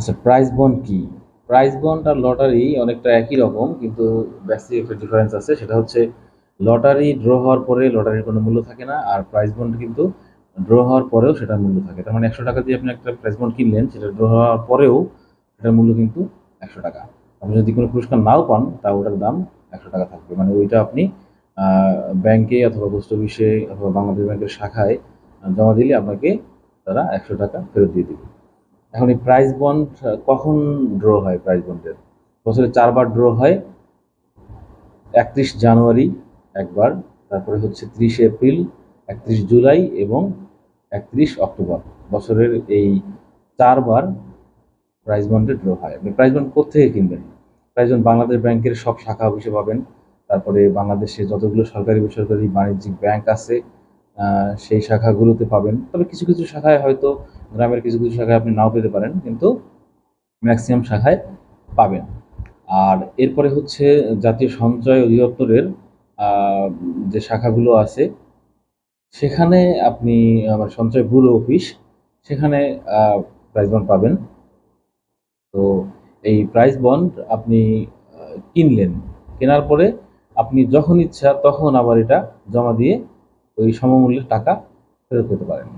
আচ্ছা prize bond কি? Prize bond আর লটারি অনেকটা একই রকম, কিন্তু বেসিক একটা ডিফারেন্স আছে। সেটা হচ্ছে লটারি ড্র হওয়ার পরে লটারির কোনো মূল্য থাকে না, আর প্রাইস বন্ড কিন্তু ড্র হওয়ার পরেও সেটার মূল্য থাকে। তার মানে একশো টাকা দিয়ে আপনি একটা প্রাইস বন্ড কিনলেন, সেটা ড্র হওয়ার পরেও সেটার মূল্য কিন্তু একশো টাকা। আপনি যদি কোনো পুরস্কার নাও পান তা ওটার দাম একশো টাকা থাকবে। মানে ওইটা আপনি ব্যাংকে অথবা পোস্ট অফিসে অথবা বাংলাদেশ ব্যাংকের শাখায় জমা দিলে আপনাকে তারা একশো টাকা ফেরত দিয়ে দেবে। এখন এই প্রাইস বন্ড কখন ড্র হয় প্রাইস বন্ডের বছরে চারবার ড্র হয়, একত্রিশ জানুয়ারি একবার, তারপরে হচ্ছে ত্রিশে এপ্রিল, একত্রিশ জুলাই এবং একত্রিশ অক্টোবর। বছরের এই চারবার প্রাইজ বন্ডে ড্র হয়। আপনি প্রাইজ বন্ড কোথেকে কিনবেন? প্রাইজ বন্ড বাংলাদেশ ব্যাংকের সব শাখা অফিসে পাবেন। তারপরে বাংলাদেশে যতগুলো সরকারি, বেসরকারি বাণিজ্যিক ব্যাংক আছে সেই শাখাগুলোতে পাবেন। তবে কিছু কিছু শাখায় হয়তো গ্রামের কিছু কিছু শাখায় আপনি নাও পেতে পারেন, কিন্তু ম্যাক্সিমাম শাখায় পাবেন। আর এরপরে হচ্ছে জাতীয় সঞ্চয় অধিদপ্তরের যে শাখাগুলো আছে, সেখানে আপনি আমার সঞ্চয় ব্যুরো অফিস, সেখানে প্রাইজ বন্ড পাবেন। তো এই প্রাইজ বন্ড আপনি কিনলেন, কেনার পরে আপনি যখন ইচ্ছা তখন আবার এটা জমা দিয়ে ওই সমমূল্যের টাকা ফেরত পেতে পারেন।